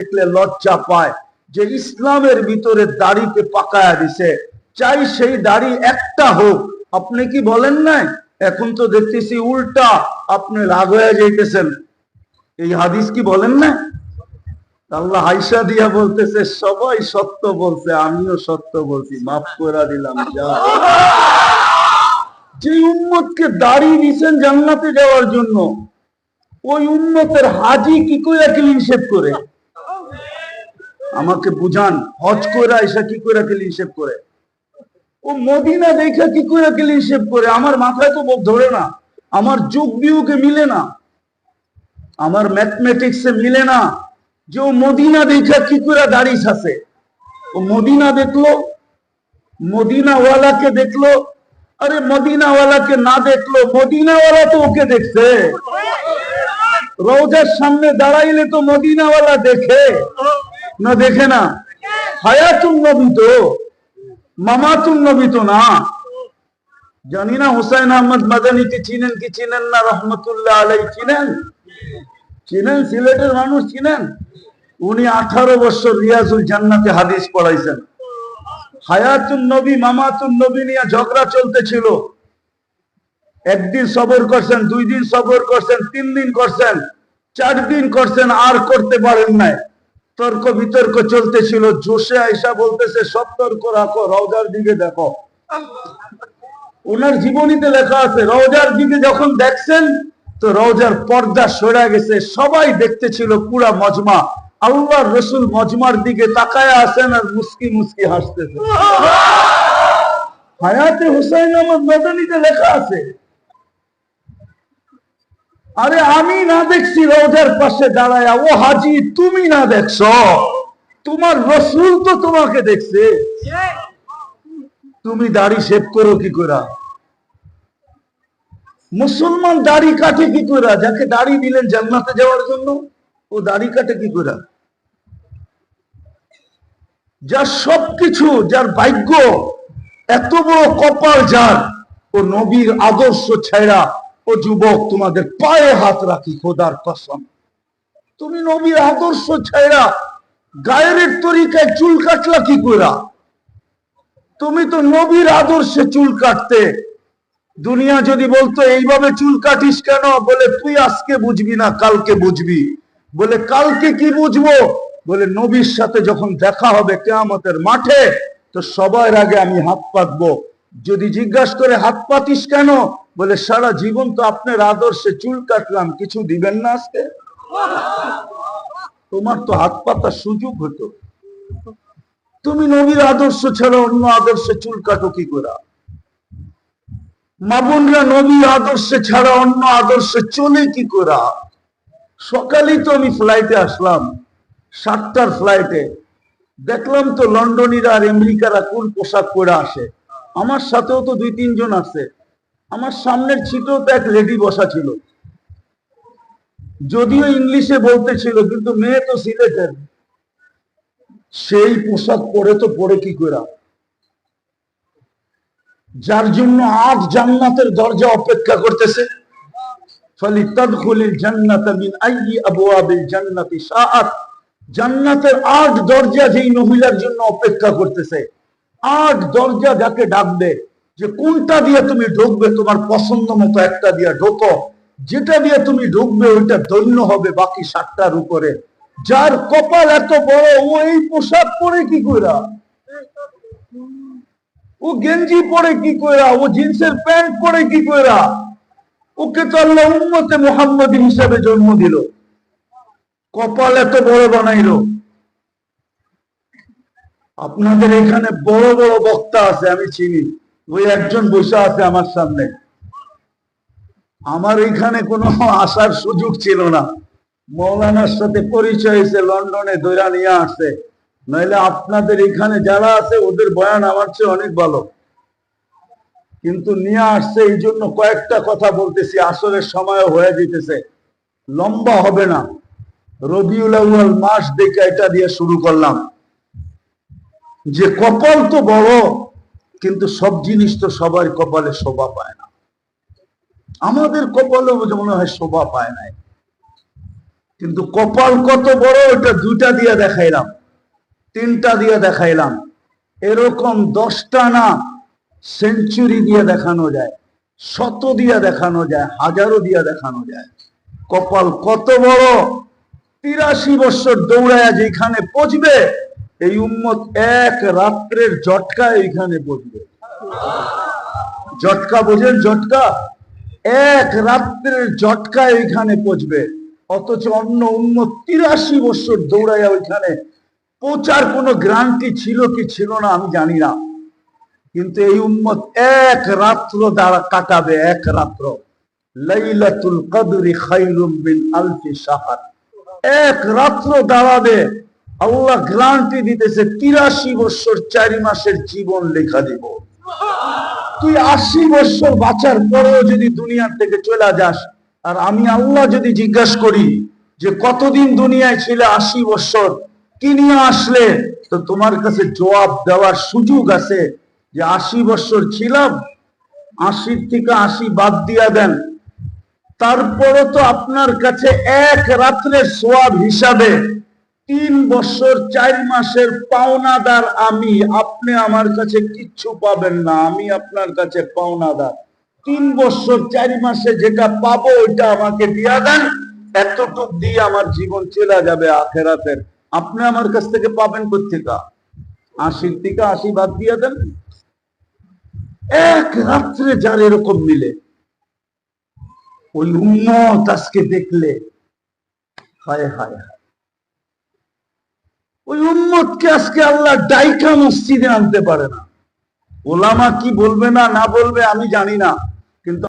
দেখলে লজ্জা পায় যে ইসলামের ভিতরে দাড়িকে পাকায়া দিছে। চাই সেই দাড়ি একটা হোক। আপনি কি বলেন নাই? এখন তো দেখতেছি উল্টা আপনি রাগ হয়ে যাইতেছেন। এই হাদিস কি বলেন না? আল্লাহ হাইসা দিয়া বলতেছে, সবাই সত্য বলছে, আমিও সত্য বলছি। মাফ করে দিলাম, যা। যে উম্মতকে দাড়ি দিছেন জান্নাতে যাওয়ার জন্য, ওই উম্মতের হাজি কি করে ক্লিন শেভ করে? আমাকে বুঝান, হজ করে এসা কি করে ক্লিন শেভ করে? ও মদিনা দেখা কি করে ক্লিন শেভ করে? আমার মাথায় তো ধরে না, আমার যোগ বিয়োগে মিলে না, আমার ম্যাথমেটিক্সে মিলে না যে ও মদিনা দেখা কি করে দাড়ি আছে। ও মদিনা দেখল, মদিনাওয়ালাকে দেখল, আরে মদিনাওয়ালাকে না দেখল, মদিনাওয়ালা তো ওকে দেখছে। রোজার সামনে দাঁড়াইলে তো মদিনাওয়ালা দেখে। না দেখে না। হায়াতুন নবী তো, মামাতুন নবী তো না। জানি না হুসাইন আহমদ মাদানিকে চিনেন, কি চিনেন না, রহমতুল্লাহ আলাই চিনেন? চিনেন, সিলেটের মানুষ চিনেন? উনি আঠারো বছর রিয়াজুল জান্নাতে হাদিস পড়াইছেন। হায়াতুন নবী, মামাতুন নবী নিয়ে ঝগড়া চলতেছিল। একদিন সবর করছেন, দুই দিন সবর করছেন, তিন দিন করছেন, চার দিন করছেন, আর করতে পারেন নাই। তর্ক বিতর্ক চলতেছিল, জোশে আয়সা বলতেছে, সব তর্ক রাখো, রওজার দিকে দেখো। ওনার জীবনীতে লেখা আছে, রওজার দিকে যখন দেখছেন, তো রওজার পর্দা সরে গেছে, সবাই দেখতেছিল পুরা মজমা। আল্লাহর রসুল মজমার দিকে তাকায় আছেন আর মুস্কি মুস্কি হাসতেছে। হায়াতে হুসাইন আহমদ মাদানিতে লেখা আছে আরে আমি না দেখছি রোজার পাশে দাঁড়ায়। ও হাজি, তুমি না দেখছ? তোমার রসুল তো তোমাকে দেখছে। তুমি দাড়ি শেভ করো কি করে মুসলমান দাড়ি কাটে কি করে যাকে দাড়ি দিলেন জান্নাতে যাওয়ার জন্য, ও দাড়ি কাটে কি করে যার সবকিছু, যার ভাগ্য, এত বড় কপাল যার, ও নবীর আদর্শ ছাইরা ও যুবক, তোমাদের পায়ে হাত রাখি, খোদার কসম। তুমি নবীর আদর্শ ছাইরা গায়ের তরিকায় চুল কাটলা কি কইরা? তুমি তো নবীর আদর্শে চুল কাটতে। দুনিয়া যদি বলতো, এইভাবে চুল কাটিস কেন? বলে, তুই আজকে বুঝবি না, কালকে বুঝবি। বলে, কালকে কি বুঝব? বলে, নবীর সাথে যখন দেখা হবে কেয়ামতের মাঠে, তো সবার আগে আমি হাত পাতবো। যদি জিজ্ঞাসা করে, হাত পাতিস কেন? বলে, সারা জীবন তো আপনার আদর্শে চুল কাটলাম, কিছু দিবেন না আজকে? তোমার তো হাত পাতার সুযোগ হতো। তুমি নবীর আদর্শ ছাড়া অন্য আদর্শে চুল কাটো কি করে? মামুনরা নবীর আদর্শে ছাড়া অন্য আদর্শে চলে কি করে? সকালেই তো আমি ফ্লাইটে আসলাম, সাতটার ফ্লাইটে দেখলাম তো লন্ডনীরা আর আমেরিকারা কোন পোশাক পরে আসে। আমার সাথেও তো দুই তিনজন আছে। আমার সামনের ছিটেও তো এক লেডি বসা ছিল। যদিও ইংলিশে বলতেছিল কিন্তু মেয়ে তো সিলেটের। সেই পোশাক পরে তো পরে কি করে যার জন্য আজ জান্নাতের দরজা অপেক্ষা করতেছে। জান্নাতের আট দরজা যেই মহিলার জন্য অপেক্ষা করতেছে, আট দরজা যাকে ডাকবে যে কোনটা দিয়ে তুমি ঢুকবে, তোমার পছন্দ মতো একটা দিয়ে ঢোকো। যেটা দিয়ে তুমি ঢুকবে, ওইটা ধন্য হবে বাকি সাতটার উপরে। যার কপাল এত বড়, ও এই পোশাক পরে কি কইরা? ও গেঞ্জি পরে কি কইরা? ও জিন্সের প্যান্ট পরে কি কইরা? ওকে তো আল্লাহ উম্মতে মোহাম্মদ হিসাবে জন্ম দিল। কপাল এত বড় বানাইলো। আপনাদের এখানে বড় বড় বক্তা আছে, আমি চিনি। ওই একজন বসে আছে আমার সামনে। আমার এখানে কোনো আসার সুযোগ ছিল না। মৌলানার সাথে পরিচয় হয়েছে, লন্ডনে দৈরা নিয়ে আসছে নইলে আপনাদের এখানে যারা আছে, ওদের বয়ান আমার চেয়ে অনেক ভালো। কিন্তু নিয়ে আসছে, এই জন্য কয়েকটা কথা বলতেছি, আসরের সময় হয়ে যেতেছে। লম্বা হবে না। রবিউল আউয়াল মাস দেখে এটা দিয়ে শুরু করলাম। যে কপাল তো বড় কিন্তু সব জিনিস তো সবার কপালে শোভা পায় না। আমাদের কপালেও মনে হয় শোভা পায় নাই। কিন্তু কপাল কত বড় ওটা দুইটা দিয়ে দেখাইলাম, তিনটা দিয়ে দেখাইলাম। এরকম দশটা না সেঞ্চুরি দিয়ে দেখানো যায়, শত দিয়ে দেখানো যায়, হাজারো দিয়ে দেখানো যায়। কপাল কত বড়, তিরাশি বছর দৌড়ায় যেখানে পচবে এই উম্মত এক রাত্রের জটকা এইখানে পচবে জটকা বোঝেন জটকা? এক রাত্রের জটকা এইখানে পচবে অথচ অন্য উন্মত তিরাশি বছর দৌড়াইয়া ওইখানে পৌঁছার কোনো গ্রান্টি ছিল কি ছিল না আমি জানি না। কিন্তু এই উম্মত এক রাত্র দ্বারা কাটাবে, এক রাত্র। লাইলাতুল কদরি খাইরুম বিন আলফি সাহার এক রাত্র দাঁড়াবে। আল্লাহ গ্রান্টি দিতেছে, তিরাশি বছর চারি মাসের জীবন লেখা দিব। তুই আশি বছর বাঁচার পরেও যদি দুনিয়ার থেকে চলে যাস, আর আমি আল্লাহ যদি জিজ্ঞাসা করি যে কতদিন দুনিয়ায় ছিল আশি বছর, কি নিয়ে আসলে, তো তোমার কাছে জবাব দেওয়ার সুযোগ আছে যে আশি বছর ছিলাম, আশির থেকে আশি বাদ দিয়া দেন। তারপরে তো আপনার কাছে এক রাত্রের সোয়াব হিসাবে তিন বছর, চার মাসের পাওনাদার আমি। আপনি আমার কাছে কিচ্ছু পাবেন না, আমি আপনার কাছে পাওনাদার। তিন বছর, চার মাসে যেটা পাবো, ওইটা আমাকে দিয়া দেন। এতটুক দিয়ে আমার জীবন চলে যাবে আখেরাতের। আপনি আমার কাছ থেকে পাবেন কোথেকা আশির থেকে আশি বাদ দিয়ে দেন। এক রাত্রে যার এরকম মিলে। ওই উন্মত আজকে দেখলে। হায় হায় হায়। ওই উম্মতকে আজকে আল্লাহ ডাইকা মসজিদে আনতে পারে না। ওলামা কি বলবে না না বলবে আমি জানি না, কিন্তু